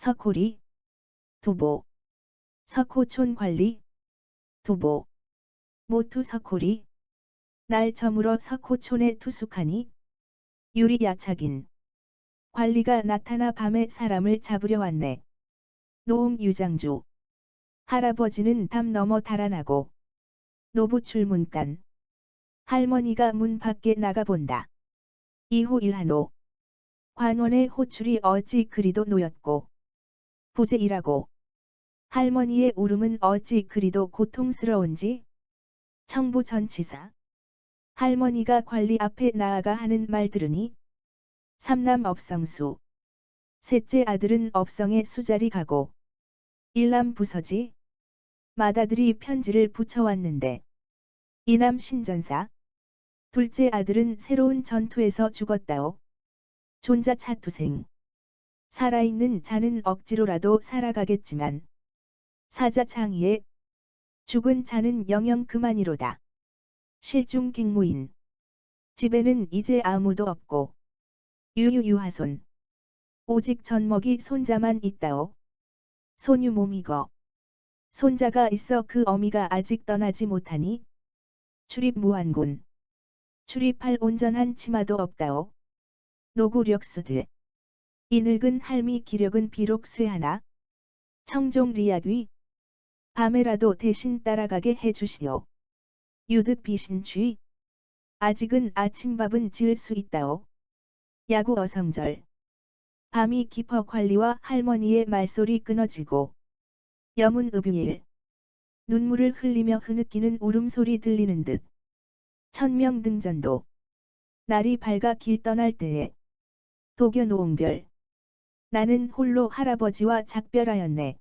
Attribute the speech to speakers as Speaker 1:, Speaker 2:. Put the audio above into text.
Speaker 1: 석호리, 두보, 석호촌 관리, 두보, 모투 석호리, 날 저물어 석호촌에 투숙하니, 유리 야착인. 관리가 나타나 밤에 사람을 잡으려 왔네. 노홍 유장주. 할아버지는 담 넘어 달아나고. 노부 출문간. 할머니가 문 밖에 나가본다. 이호 일한호. 관원의 호출이 어찌 그리도 놓였고. 부재이라고. 할머니의 울음은 어찌 그리도 고통스러운지. 청부 전치사. 할머니가 관리 앞에 나아가 하는 말 들으니. 삼남 업성수. 셋째 아들은 업성에 수자리 가고. 일남 부서지. 맏아들이 편지를 붙여왔는데. 이남 신전사. 둘째 아들은 새로운 전투에서 죽었다오. 존자 차투생. 살아있는 자는 억지로라도 살아가겠지만. 사자 창의에 죽은 자는 영영 그만이로다. 실중 갱무인. 집에는 이제 아무도 없고. 유유유하손. 오직 젖먹이 손자만 있다오. 소유 몸이거. 손자가 있어 그 어미가 아직 떠나지 못하니. 출입 무한군. 출입할 온전한 치마도 없다오. 노구력수돼. 이 늙은 할미 기력은 비록 쇠하나. 청종 리약위. 밤에라도 대신 따라가게 해주시오. 유득 비신취. 아직은 아침밥은 지을 수 있다오. 야구 어성절. 밤이 깊어 관리와 할머니의 말소리 끊어지고. 여문 읍유일. 눈물을 흘리며 흐느끼는 울음소리 들리는 듯. 천명 등전도. 날이 밝아 길 떠날 때에. 도교 노홍별. 나는 홀로 할아버지와 작별하였네.